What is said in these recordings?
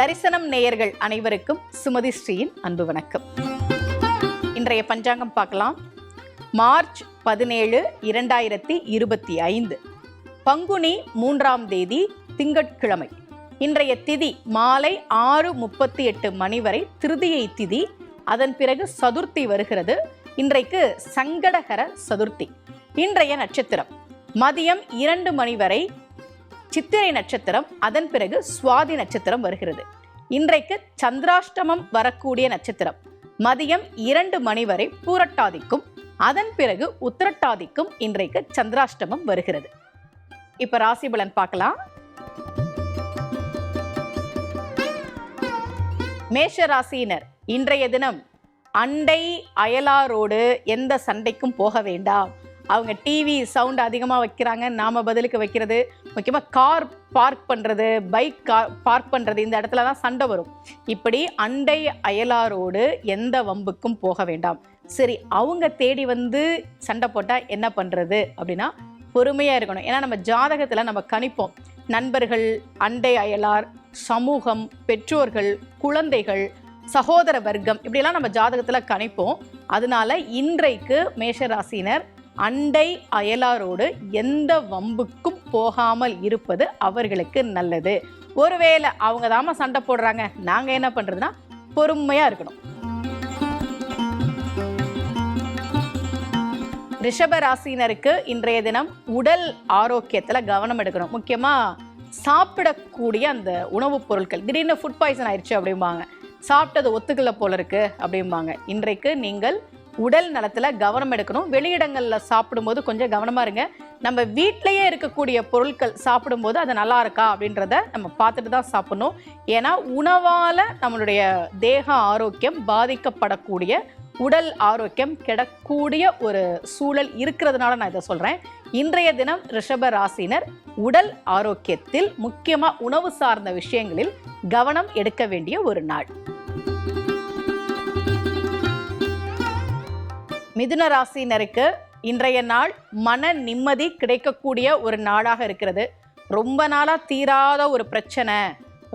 தரிசனம் நேயர்கள் அனைவருக்கும் சுமதி ஸ்ரீயின் அன்பு வணக்கம். இன்றைய பஞ்சாங்கம் பார்க்கலாம். மார்ச் பதினேழு இரண்டாயிரத்தி இருபத்தி ஐந்து. பங்குனி மூன்றாம் தேதி திங்கட்கிழமை. இன்றைய திதி மாலை ஆறு முப்பத்தி எட்டு மணி வரை திருதியை திதி அதன் பிறகு சதுர்த்தி வருகிறது. இன்றைக்கு சங்கடகர சதுர்த்தி. இன்றைய நட்சத்திரம். மதியம் இரண்டு மணி வரை சித்திரை நட்சத்திரம் அதன் பிறகு சுவாதி நட்சத்திரம் வருகிறது. இன்றைக்கு சந்திராஷ்டமம் வரக்கூடிய நட்சத்திரம். மதியம் இரண்டு மணி வரை பூரட்டாதிக்கும் அதன் பிறகு உத்திரட்டாதிக்கும் இன்றைக்கு சந்திராஷ்டமம் வருகிறது. இப்ப ராசி பலன் பார்க்கலாம். மேஷ ராசியினர் இன்றைய தினம் அண்டை அயலாரோடு எந்த சண்டைக்கும் போக வேண்டாம். அவங்க டிவி சவுண்ட் அதிகமாக வைக்கிறாங்க. நாம் பதிலுக்கு வைக்கிறது. முக்கியமாக கார் பார்க் பண்ணுறது பைக் கார் பார்க் பண்ணுறது இந்த இடத்துல தான் சண்டை வரும். இப்படி அண்டை அயலாரோடு எந்த வம்புக்கும் போக வேண்டாம். சரி அவங்க தேடி வந்து சண்டை போட்டால் என்ன பண்ணுறது அப்படின்னா பொறுமையாக இருக்கணும். ஏன்னா நம்ம ஜாதகத்தில் நம்ம கணிப்போம். நண்பர்கள் அண்டை அயலார் சமூகம் பெற்றோர்கள் குழந்தைகள் சகோதர வர்க்கம் இப்படியெல்லாம் நம்ம ஜாதகத்தில் கணிப்போம். அதனால இன்றைக்கு மேஷராசினர் அண்டை அயலாரோடு எந்த வம்புக்கும் போகாமல் இருப்பது அவர்களுக்கு நல்லது. ஒருவேளை அவங்க தாம சண்டை போடுறாங்க நாங்கள் என்ன பண்ணுறதுன்னா பொறுமையாக இருக்கணும். ரிஷப ராசினருக்கு இன்றைய தினம் உடல் ஆரோக்கியத்தில் கவனம் எடுக்கணும். முக்கியமாக சாப்பிடக்கூடிய அந்த உணவுப் பொருட்கள். திடீர்னு ஃபுட் பாய்சன் ஆயிடுச்சு அப்படிம்பாங்க. சாப்பிட்டது ஒத்துக்கல போல இருக்கு அப்படிம்பாங்க. இன்றைக்கு நீங்கள் உடல் நலத்தில் கவனம் எடுக்கணும். வெளியிடங்களில் சாப்பிடும்போது கொஞ்சம் கவனமாக இருங்க. நம்ம வீட்டிலேயே இருக்கக்கூடிய பொருட்கள் சாப்பிடும்போது அது நல்லா இருக்கா அப்படின்றத நம்ம பார்த்துட்டு தான் சாப்பிடணும். ஏன்னா உணவால் நம்மளுடைய தேக ஆரோக்கியம் பாதிக்கப்படக்கூடிய உடல் ஆரோக்கியம் கெடக்கூடிய ஒரு சூழல் இருக்கிறதுனால நான் இதை சொல்கிறேன் இன்றைய தினம் ரிஷப ராசினர் உடல் ஆரோக்கியத்தில் முக்கியமாக உணவு சார்ந்த விஷயங்களில் கவனம் எடுக்க வேண்டிய ஒரு நாள். மிதுன ராசினருக்கு இன்றைய நாள் மன நிம்மதி கிடைக்கக்கூடிய ஒரு நாளாக இருக்கிறது. ரொம்ப நாளாக தீராத ஒரு பிரச்சனை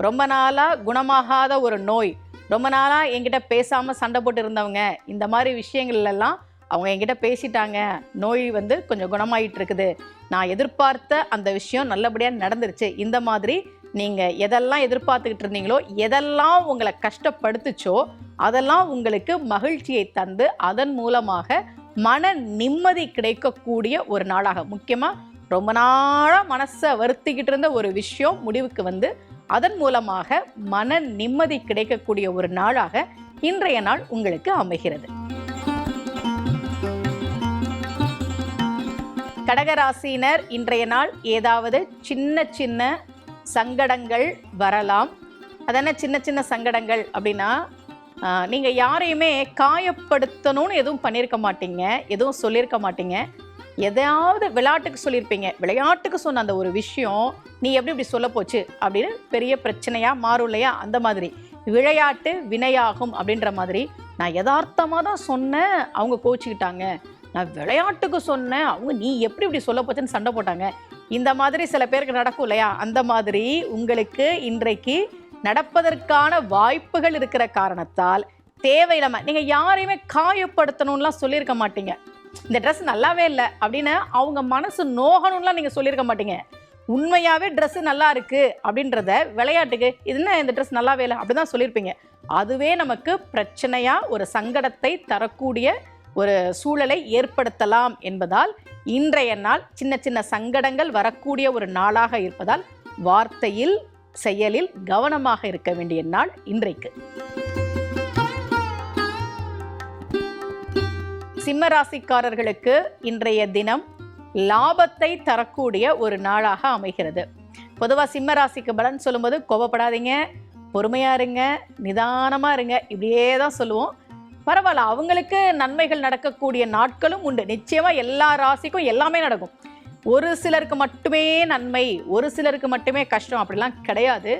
ரொம்ப நாளாக குணமாகாத ஒரு நோய் ரொம்ப நாளாக என்கிட்ட பேசாமல் சண்டை போட்டு இருந்தவங்க இந்த மாதிரி விஷயங்கள்லாம் அவங்க என்கிட்ட பேசிட்டாங்க. நோய் வந்து கொஞ்சம் குணமாயிட்டு இருக்குது. நான் எதிர்பார்த்த அந்த விஷயம் நல்லபடியாக நடந்துருச்சு. இந்த மாதிரி நீங்கள் எதெல்லாம் எதிர்பார்த்துக்கிட்டு இருந்தீங்களோ எதெல்லாம் உங்களை கஷ்டப்படுத்துச்சோ அதெல்லாம் உங்களுக்கு மகிழ்ச்சியை தந்து அதன் மூலமாக மன நிம்மதி கிடைக்கக்கூடிய ஒரு நாளாக. முக்கியமாக ரொம்ப நாளாக மனசை வருத்திக்கிட்டு இருந்த ஒரு விஷயம் முடிவுக்கு வந்து அதன் மூலமாக மன நிம்மதி கிடைக்கக்கூடிய ஒரு நாளாக இன்றைய நாள் உங்களுக்கு அமைகிறது. கடகராசினர் இன்றைய நாள் ஏதாவது சின்ன சின்ன சங்கடங்கள் வரலாம். அதென்ன சின்ன சின்ன சங்கடங்கள் அப்படின்னா நீங்கள் யாரையுமே காயப்படுத்தணும்னு எதுவும் பண்ணியிருக்க மாட்டீங்க எதுவும் சொல்லியிருக்க மாட்டீங்க. எதையாவது விளையாட்டுக்கு சொல்லியிருப்பீங்க விளையாட்டுக்கு சொன்ன அந்த ஒரு விஷயம் நீ எப்படி இப்படி சொல்ல போச்சு? அப்படின்னு பெரிய பிரச்சனையாக மாறும் இல்லையா? அந்த மாதிரி. விளையாட்டு வினையாகும் அப்படின்ற மாதிரி. நான் யதார்த்தமாக தான் சொன்னேன் அவங்க கோச்சிக்கிட்டாங்க. நான் விளையாட்டுக்கு சொன்னேன் அவங்க நீ எப்படி இப்படி சொல்ல போச்சுன்னு சண்டை போட்டாங்க. இந்த மாதிரி சில பேருக்கு நடக்கும் இல்லையா? அந்த மாதிரி உங்களுக்கு இன்றைக்கு நடப்பதற்கான வாய்ப்புகள் இருக்கிற காரணத்தால் தேவையில்லாமல் நீங்கள் யாரையுமே காயப்படுத்தணும்லாம் சொல்லியிருக்க மாட்டீங்க. இந்த ட்ரெஸ் நல்லாவே இல்லை அப்படின்னு அவங்க மனசு நோகணும்லாம் நீங்கள் சொல்லியிருக்க மாட்டீங்க. உண்மையாகவே ட்ரெஸ்ஸு நல்லா இருக்குது அப்படின்றத விளையாட்டுக்கு இது என்ன இந்த ட்ரெஸ் நல்லாவே இல்லை அப்படிதான் சொல்லியிருப்பீங்க. அதுவே நமக்கு பிரச்சனையாக ஒரு சங்கடத்தை தரக்கூடிய ஒரு சூழலை ஏற்படுத்தலாம் என்பதால் இன்றைய நாள் சின்ன சின்ன சங்கடங்கள் வரக்கூடிய ஒரு நாளாக இருப்பதால் வார்த்தையில் செயலில் கவனமாக இருக்க வேண்டிய நாள் இன்றைக்கு. சிம்ம ராசிக்காரர்களுக்கு இன்றைய தினம் லாபத்தை தரக்கூடிய ஒரு நாளாக அமைகிறது. பொதுவாக சிம்மராசிக்கு பலன் சொல்லும்போது கோபப்படாதீங்க பொறுமையா இருங்க நிதானமா இருங்க இப்படியே தான் சொல்லுவோம். பரவாயில்ல அவங்களுக்கு நன்மைகள் நடக்கக்கூடிய நாட்களும் உண்டு. நிச்சயமா எல்லா ராசிக்கும் எல்லாமே நடக்கும். ஒரு சிலருக்கு மட்டுமே நன்மை ஒரு சிலருக்கு மட்டுமே கஷ்டம் அப்படிலாம் கிடையாது.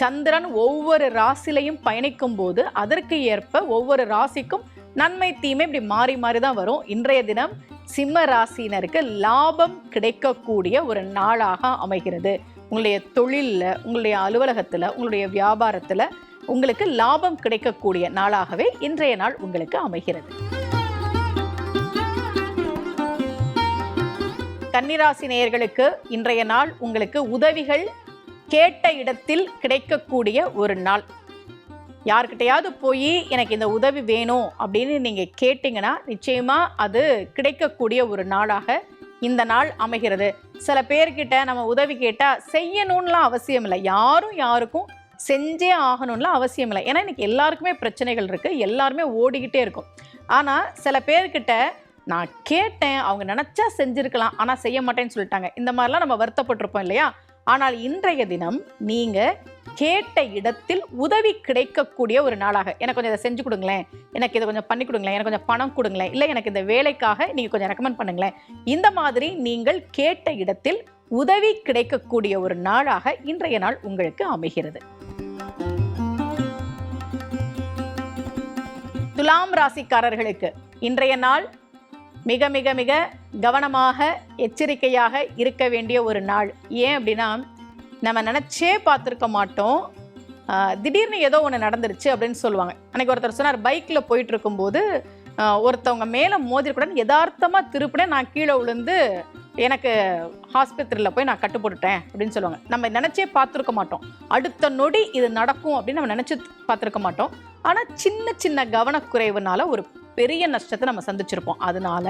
சந்திரன் ஒவ்வொரு ராசிலையும் பயணிக்கும் போது அதற்கு ஏற்ப ஒவ்வொரு ராசிக்கும் நன்மை தீமை இப்படி மாறி மாறி தான் வரும். இன்றைய தினம் சிம்ம ராசினருக்கு லாபம் கிடைக்கக்கூடிய ஒரு நாளாக அமைகிறது. உங்களுடைய தொழிலில் உங்களுடைய அலுவலகத்தில் உங்களுடைய வியாபாரத்தில் உங்களுக்கு லாபம் கிடைக்கக்கூடிய நாளாகவே இன்றைய நாள் உங்களுக்கு அமைகிறது. கன்னிராசி நேயர்களுக்கு இன்றைய நாள் உங்களுக்கு உதவிகள் கேட்ட இடத்தில் கிடைக்கக்கூடிய ஒரு நாள். யார்கிட்டையாவது போய் எனக்கு இந்த உதவி வேணும் அப்படின்னு நீங்கள் கேட்டிங்கன்னா நிச்சயமாக அது கிடைக்கக்கூடிய ஒரு நாளாக இந்த நாள் அமைகிறது. சில பேர்கிட்ட நம்ம உதவி கேட்டால் செய்யணும்லாம் அவசியம் இல்லை. யாரும் யாருக்கும் செஞ்சே ஆகணும்லாம் அவசியம் இல்லை. ஏன்னா இன்றைக்கி எல்லாருக்குமே பிரச்சனைகள் இருக்குது எல்லாருமே ஓடிக்கிட்டே இருக்கும். ஆனால் சில பேர்கிட்ட நான் கேட்டேன் அவங்க நினச்சா செஞ்சுருக்கலாம் ஆனால் செய்ய மாட்டேன்னு சொல்லிட்டாங்க. இந்த மாதிரிலாம் நம்ம வருத்தப்பட்டிருப்போம் இல்லையா? ஆனால் இன்றைய தினம் நீங்கள் கேட்ட இடத்தில் உதவி கிடைக்கக்கூடிய ஒரு நாளாக. எனக்கு கொஞ்சம் இதை செஞ்சு கொடுங்களேன். எனக்கு இதை கொஞ்சம் பண்ணி கொடுங்களேன். எனக்கு கொஞ்சம் பணம் கொடுங்களேன். இல்லை எனக்கு இந்த வேலைக்காக நீங்கள் கொஞ்சம் ரெக்கமெண்ட் பண்ணுங்களேன். இந்த மாதிரி நீங்கள் கேட்ட இடத்தில் உதவி கிடைக்கக்கூடிய ஒரு நாளாக இன்றைய நாள் உங்களுக்கு அமைகிறது. துலாம் ராசிக்காரர்களுக்கு இன்றைய நாள் மிக மிக மிக கவனமாக எச்சரிக்கையாக இருக்க வேண்டிய ஒரு நாள். ஏன் அப்படின்னா நம்ம நினச்சே பார்த்துருக்க மாட்டோம். திடீர்னு ஏதோ ஒன்று நடந்துருச்சு அப்படின்னு சொல்லுவாங்க. அன்னைக்கு ஒருத்தர் சொன்னார் பைக்கில் போயிட்டு இருக்கும்போது ஒருத்தவங்க மேலே மோதிருக்கூடாது யதார்த்தமாக திருப்பினேன் நான் கீழே விழுந்து எனக்கு ஹாஸ்பத்திரியில் போய் நான் கட்டு போட்டுட்டேன் அப்படின்னு சொல்லுவாங்க. நம்ம நினச்சே பார்த்துருக்க மாட்டோம். அடுத்த நொடி இது நடக்கும் அப்படின்னு நம்ம நினச்சி பார்த்துருக்க மாட்டோம். ஆனால் சின்ன சின்ன கவனக்குறைவுனால ஒரு பெரிய நஷ்டத்தை நம்ம சந்திச்சிருப்போம். அதனால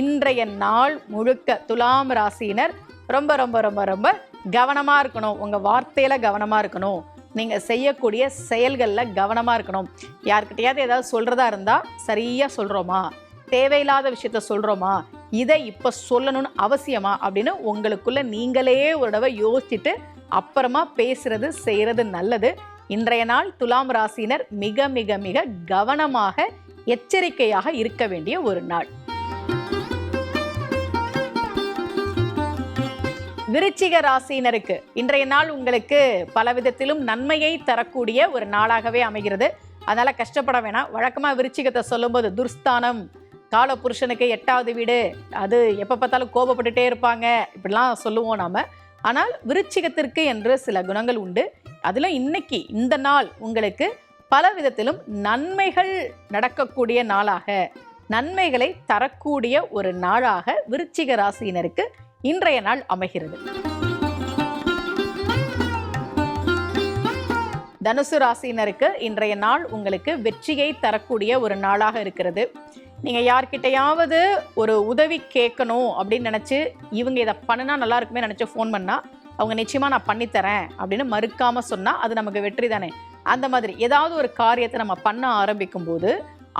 இன்றைய நாள் முழுக்க துலாம் ராசியினர் ரொம்ப ரொம்ப ரொம்ப ரொம்ப கவனமாக இருக்கணும். உங்கள் வார்த்தையில் கவனமாக இருக்கணும். நீங்கள் செய்யக்கூடிய செயல்களில் கவனமாக இருக்கணும். யார்கிட்டயாவது ஏதாவது சொல்கிறதா இருந்தால் சரியாக சொல்கிறோமா தேவையில்லாத விஷயத்த சொல்கிறோமா இதை இப்போ சொல்லணும்னு அவசியமா? அப்படின்னு உங்களுக்குள்ளே நீங்களே ஒரு தடவை யோசிச்சுட்டு அப்புறமா பேசுறது செய்கிறது நல்லது. இன்றைய நாள் துலாம் ராசியினர் மிக மிக மிக கவனமாக எச்சரிக்கையாக இருக்க வேண்டிய ஒரு நாள். விருச்சிக ராசியினருக்கு இன்றைய நாள் உங்களுக்கு பல விதத்திலும் நன்மையை தரக்கூடிய ஒரு நாளாகவே அமைகிறது. அதனால கஷ்டப்பட வேணாம். வழக்கமா விருச்சிகத்தை சொல்லும்போது துர்ஸ்தானம் கால புருஷனுக்கு எட்டாவது வீடு அது எப்போ பார்த்தாலும் கோபப்பட்டுட்டே இருப்பாங்க. இப்படிலாம் சொல்லுவோம் நாம. ஆனால் விருச்சிகத்திற்கு என்று சில குணங்கள் உண்டு. அதில் இன்னைக்கு இந்த நாள் உங்களுக்கு பல விதத்திலும் நன்மைகள் நடக்கக்கூடிய நாளாக நன்மைகளை தரக்கூடிய ஒரு நாளாக விருச்சிக ராசியினருக்கு இன்றைய நாள் அமைகிறது. தனுசு ராசியினருக்கு இன்றைய நாள் உங்களுக்கு வெற்றியை தரக்கூடிய ஒரு நாளாக இருக்கிறது. நீங்கள் யார்கிட்டயாவது ஒரு உதவி கேட்கணும் அப்படின்னு நினச்சி இவங்க இதை பண்ணுனா நல்லா இருக்குமே நினச்சி ஃபோன் பண்ணால் அவங்க நிச்சயமாக நான் பண்ணித்தரேன் அப்படின்னு மறுக்காமல் சொன்னால் அது நமக்கு வெற்றி தானே. அந்த மாதிரி ஏதாவது ஒரு காரியத்தை நம்ம பண்ண ஆரம்பிக்கும் போது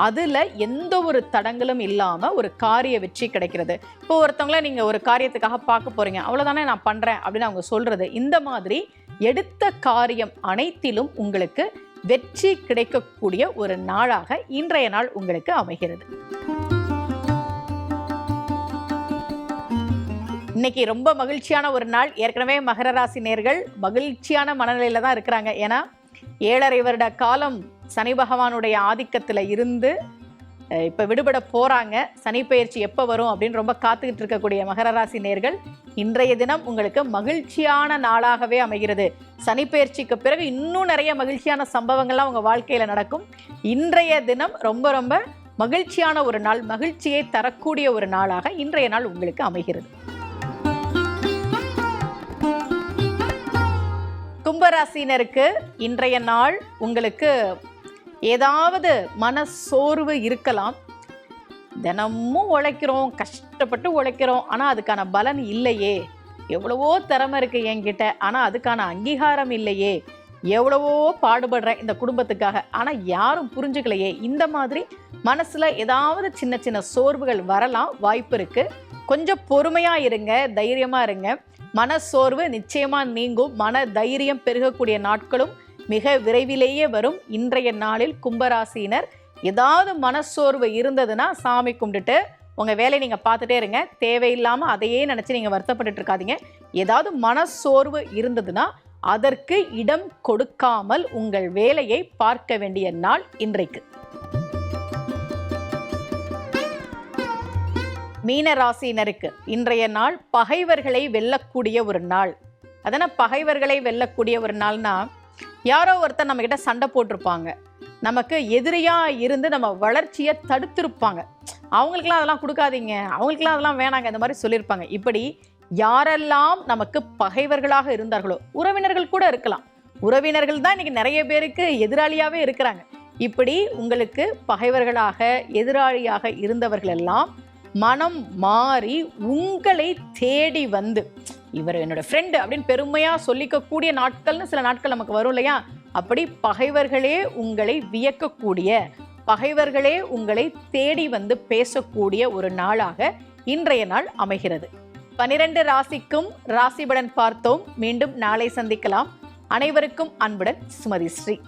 அதில் எந்த ஒரு தடங்களும் இல்லாமல் ஒரு காரிய வெற்றி கிடைக்கிறது. இப்போ ஒருத்தவங்கள நீங்கள் ஒரு காரியத்துக்காக பார்க்க போகிறீங்க அவ்வளோதானே நான் பண்ணுறேன் அப்படின்னு அவங்க சொல்கிறது இந்த மாதிரி எடுத்த காரியம் அனைத்திலும் உங்களுக்கு வெற்றி கிடைக்கக்கூடிய ஒரு நாளாக இன்றைய நாள் உங்களுக்கு அமைகிறது. இன்னைக்கு ரொம்ப மகிழ்ச்சியான ஒரு நாள். ஏற்கனவே மகர ராசி நேர்கள் மகிழ்ச்சியான மனநிலையில தான் இருக்கிறாங்க. ஏன்னா ஏழரை வருட காலம் சனி பகவானுடைய ஆதிக்கத்தில் இருந்து இப்போ விடுபட போகிறாங்க சனி பயிற்சி எப்போ வரும் அப்படின்னு ரொம்ப காத்துக்கிட்டு இருக்கக்கூடிய மகர ராசி நேர்கள் இன்றைய தினம் உங்களுக்கு மகிழ்ச்சியான நாளாகவே அமைகிறது. சனி பயிற்சிக்கு பிறகு இன்னும் நிறைய மகிழ்ச்சியான சம்பவங்கள்லாம் உங்கள் வாழ்க்கையில் நடக்கும். இன்றைய தினம் ரொம்ப ரொம்ப மகிழ்ச்சியான ஒரு நாள் மகிழ்ச்சியை தரக்கூடிய ஒரு நாளாக இன்றைய நாள் உங்களுக்கு அமைகிறது. கும்பராசினருக்கு இன்றைய நாள் உங்களுக்கு ஏதாவது மன சோர்வு இருக்கலாம். தினமும் உழைக்கிறோம் கஷ்டப்பட்டு உழைக்கிறோம் ஆனால் அதுக்கான பலன் இல்லையே. எவ்வளவோ திறமை இருக்கு என்கிட்ட ஆனால் அதுக்கான அங்கீகாரம் இல்லையே. எவ்வளவோ பாடுபடுறேன் இந்த குடும்பத்துக்காக ஆனால் யாரும் புரிஞ்சுக்கலையே. இந்த மாதிரி மனசில் ஏதாவது சின்ன சின்ன சோர்வுகள் வரலாம் வாய்ப்பு இருக்குது கொஞ்சம் பொறுமையாக இருங்க தைரியமாக இருங்க. மனச்சோர்வு நிச்சயமாக நீங்கும். மன தைரியம் பெருகக்கூடிய நாட்களும் மிக விரைவிலேயே வரும். இன்றைய நாளில் கும்பராசியினர் ஏதாவது மனச்சோர்வு இருந்ததுன்னா சாமி கும்பிட்டுட்டு உங்கள் வேலையை நீங்கள் பார்த்துட்டே இருங்க. தேவையில்லாமல் அதையே நினச்சி நீங்கள் வருத்தப்பட்டு இருக்காதீங்க. ஏதாவது மனச்சோர்வு இருந்ததுன்னா அதற்கு இடம் கொடுக்காமல் உங்கள் வேலையை பார்க்க வேண்டிய நாள் இன்றைக்கு. மீன ராசியினருக்கு இன்றைய நாள் பகைவர்களை வெல்லக்கூடிய ஒரு நாள். அதனால் பகைவர்களை வெல்லக்கூடிய ஒரு நாள்னா யாரோ ஒருத்தர் நம்மக்கிட்ட சண்டை போட்டிருப்பாங்க. நமக்கு எதிரியாக இருந்து நம்ம வளர்ச்சியை தடுத்திருப்பாங்க. அவங்களுக்கெல்லாம் அதெல்லாம் கொடுக்காதீங்க அவங்களுக்கெல்லாம் அதெல்லாம் வேணாங்க இந்த மாதிரி சொல்லியிருப்பாங்க. இப்படி யாரெல்லாம் நமக்கு பகைவர்களாக இருந்தார்களோ உறவினர்கள் கூட இருக்கலாம். உறவினர்கள் தான் இன்றைக்கி நிறைய பேருக்கு எதிராளியாகவே இருக்கிறாங்க. இப்படி உங்களுக்கு பகைவர்களாக எதிராளியாக இருந்தவர்கள் எல்லாம் மனம் மாறி உங்களை தேடி வந்து இவர் என்னோட ஃப்ரெண்டு அப்படின்னு பெருமையாக சொல்லிக்கக்கூடிய நாட்கள்னு சில நாட்கள் நமக்கு வரும் இல்லையா? அப்படி பகைவர்களே உங்களை வியக்கக்கூடிய பகைவர்களே உங்களை தேடி வந்து பேசக்கூடிய ஒரு நாளாக இன்றைய நாள் அமைகிறது. பனிரெண்டு ராசிக்கும் ராசிபலன் பார்த்தோம். மீண்டும் நாளை சந்திக்கலாம். அனைவருக்கும் அன்புடன் சுமதி ஸ்ரீ.